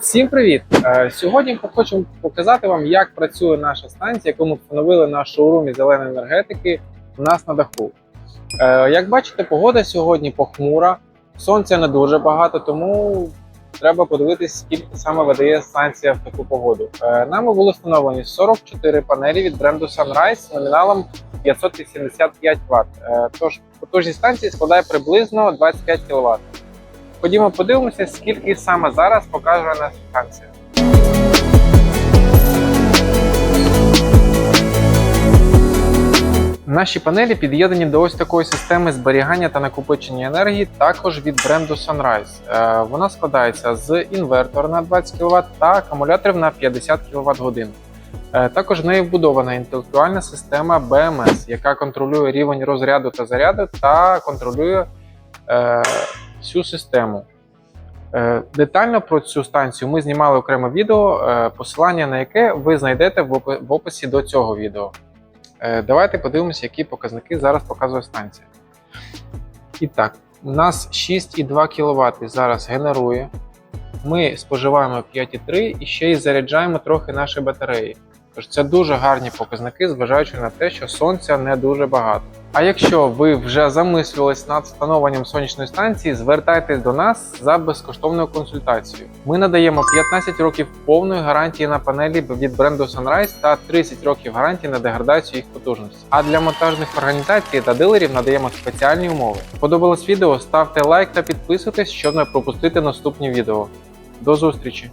Всім привіт! Е, Сьогодні хочу показати вам, як працює наша станція, яку ми встановили на шоурумі зеленої енергетики у нас на даху. Е, Як бачите, погода сьогодні похмура, сонця не дуже багато, тому треба подивитись, скільки саме видає станція в таку погоду. Е, Нами були встановлені 44 панелі від бренду Sunrise номіналом 585 Вт. Тож потужність станції складає приблизно 25 кВт. Ходімо подивимося, скільки саме зараз покаже наша станція. Наші панелі під'єднані до ось такої системи зберігання та накопичення енергії, також від бренду Sunrise. Е, Вона складається з інвертора на 20 кВт та акумуляторів на 50 кВт годин. Також в неї вбудована інтелектуальна система BMS, яка контролює рівень розряду та заряду та контролює е, всю систему. Е, Детально про цю станцію ми знімали окреме відео, е, посилання на яке ви знайдете в описі до цього відео. Е, Давайте подивимося, які показники зараз показує станція. І так, у нас 6,2 кВт зараз генерує. Ми споживаємо 5,3 і ще й заряджаємо трохи наші батареї. Тож це дуже гарні показники, зважаючи на те, що сонця не дуже багато. А якщо ви вже замислювались над встановленням сонячної станції, звертайтесь до нас за безкоштовною консультацією. Ми надаємо 15 років повної гарантії на панелі від бренду Sunrise та 30 років гарантії на деградацію їх потужності. А для монтажних організацій та дилерів надаємо спеціальні умови. Подобалось відео? Ставте лайк та підписуйтесь, щоб не пропустити наступні відео. До зустрічі!